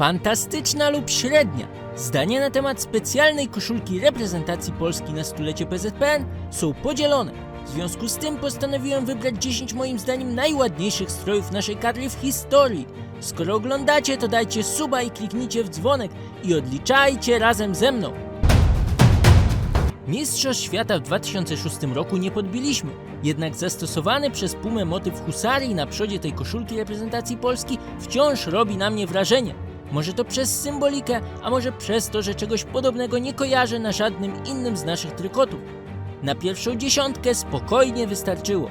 Fantastyczna lub średnia? Zdania na temat specjalnej koszulki reprezentacji Polski na stulecie PZPN są podzielone. W związku z tym postanowiłem wybrać 10 moim zdaniem najładniejszych strojów naszej kadry w historii. Skoro oglądacie, to dajcie suba i kliknijcie w dzwonek i odliczajcie razem ze mną. Mistrzostw świata w 2006 roku nie podbiliśmy, jednak zastosowany przez Pumę motyw husarii na przodzie tej koszulki reprezentacji Polski wciąż robi na mnie wrażenie. Może to przez symbolikę, a może przez to, że czegoś podobnego nie kojarzę na żadnym innym z naszych trykotów. Na pierwszą dziesiątkę spokojnie wystarczyło.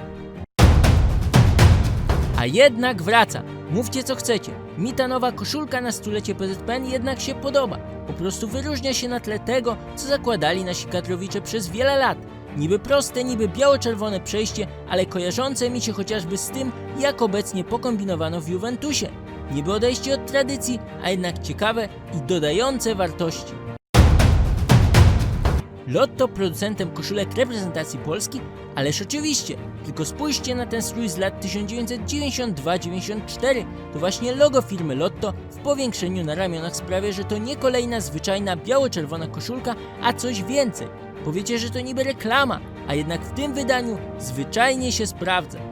A jednak wraca. Mówcie co chcecie. Mi ta nowa koszulka na stulecie PZPN jednak się podoba. Po prostu wyróżnia się na tle tego, co zakładali nasi kadrowicze przez wiele lat. Niby proste, niby biało-czerwone przejście, ale kojarzące mi się chociażby z tym, jak obecnie pokombinowano w Juventusie. Niby odejście od tradycji, a jednak ciekawe i dodające wartości. Lotto producentem koszulek reprezentacji Polski, ależ oczywiście, tylko spójrzcie na ten strój z lat 1992-94. To właśnie logo firmy Lotto w powiększeniu na ramionach sprawia, że to nie kolejna zwyczajna biało-czerwona koszulka, a coś więcej. Powiecie, że to niby reklama, a jednak w tym wydaniu zwyczajnie się sprawdza.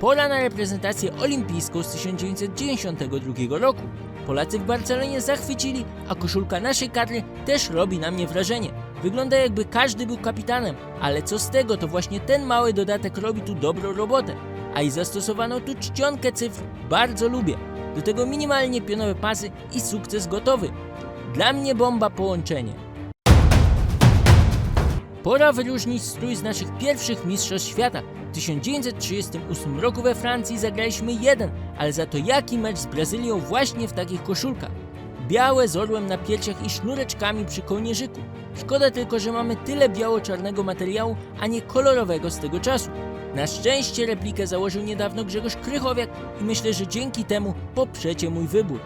Pora na reprezentację olimpijską z 1992 roku. Polacy w Barcelonie zachwycili, a koszulka naszej kadry też robi na mnie wrażenie. Wygląda jakby każdy był kapitanem, ale co z tego, to właśnie ten mały dodatek robi tu dobrą robotę. A i zastosowano tu czcionkę cyfr, bardzo lubię. Do tego minimalnie pionowe pasy i sukces gotowy. Dla mnie bomba połączenie. Pora wyróżnić strój z naszych pierwszych mistrzostw świata. W 1938 roku we Francji zagraliśmy jeden, ale za to jaki mecz z Brazylią właśnie w takich koszulkach. Białe z orłem na piersiach i sznureczkami przy kołnierzyku. Szkoda tylko, że mamy tyle biało-czarnego materiału, a nie kolorowego z tego czasu. Na szczęście replikę założył niedawno Grzegorz Krychowiak i myślę, że dzięki temu poprzecie mój wybór.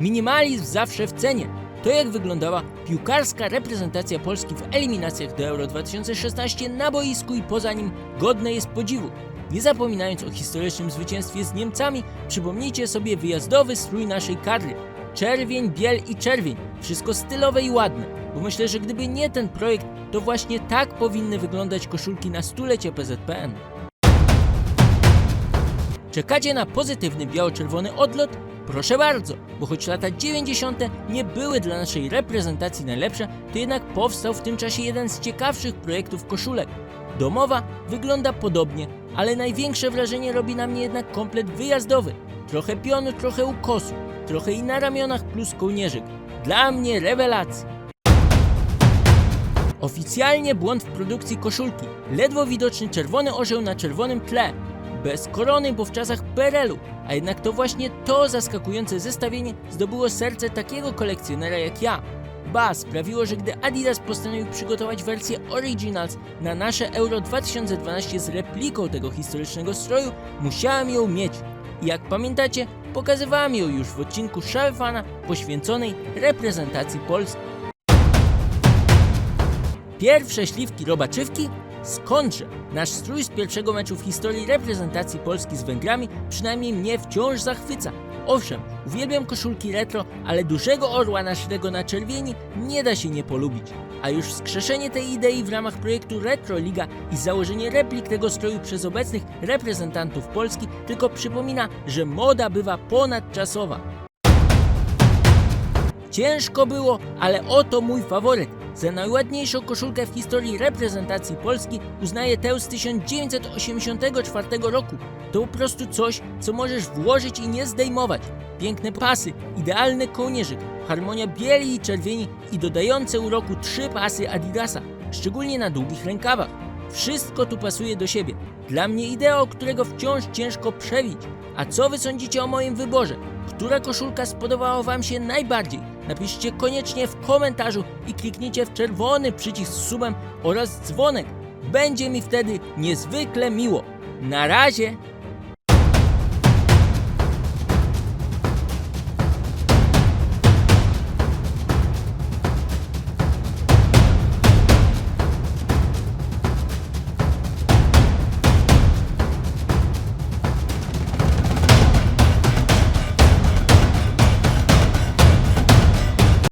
Minimalizm zawsze w cenie. To jak wyglądała piłkarska reprezentacja Polski w eliminacjach do Euro 2016 na boisku i poza nim godne jest podziwu. Nie zapominając o historycznym zwycięstwie z Niemcami, przypomnijcie sobie wyjazdowy strój naszej kadry. Czerwień, biel i czerwień. Wszystko stylowe i ładne. Bo myślę, że gdyby nie ten projekt, to właśnie tak powinny wyglądać koszulki na stulecie PZPN. Czekacie na pozytywny biało-czerwony odlot? Proszę bardzo, bo choć lata 90. nie były dla naszej reprezentacji najlepsze, to jednak powstał w tym czasie jeden z ciekawszych projektów koszulek. Domowa wygląda podobnie, ale największe wrażenie robi na mnie jednak komplet wyjazdowy. Trochę pionu, trochę ukosu, trochę i na ramionach plus kołnierzyk. Dla mnie rewelacja. Oficjalnie błąd w produkcji koszulki. Ledwo widoczny czerwony orzeł na czerwonym tle. Bez korony, bo w czasach PRL-u. A jednak to właśnie to zaskakujące zestawienie zdobyło serce takiego kolekcjonera jak ja. Ba, sprawiło, że gdy Adidas postanowił przygotować wersję Originals na nasze Euro 2012 z repliką tego historycznego stroju, musiałem ją mieć. I jak pamiętacie, pokazywałem ją już w odcinku Szary Fana poświęconej reprezentacji Polski. Pierwsze śliwki robaczywki? Skądże? Nasz strój z pierwszego meczu w historii reprezentacji Polski z Węgrami przynajmniej mnie wciąż zachwyca. Owszem, uwielbiam koszulki retro, ale dużego orła naszego na czerwieni nie da się nie polubić. A już wskrzeszenie tej idei w ramach projektu Retro Liga i założenie replik tego stroju przez obecnych reprezentantów Polski tylko przypomina, że moda bywa ponadczasowa. Ciężko było, ale oto mój faworyt. Za najładniejszą koszulkę w historii reprezentacji Polski uznaję tę z 1984 roku. To po prostu coś, co możesz włożyć i nie zdejmować. Piękne pasy, idealny kołnierzyk, harmonia bieli i czerwieni i dodające uroku trzy pasy Adidasa, szczególnie na długich rękawach. Wszystko tu pasuje do siebie. Dla mnie idea, którego wciąż ciężko przewić. A co wy sądzicie o moim wyborze? Która koszulka spodobała wam się najbardziej? Napiszcie koniecznie w komentarzu i kliknijcie w czerwony przycisk z subem oraz dzwonek. Będzie mi wtedy niezwykle miło. Na razie!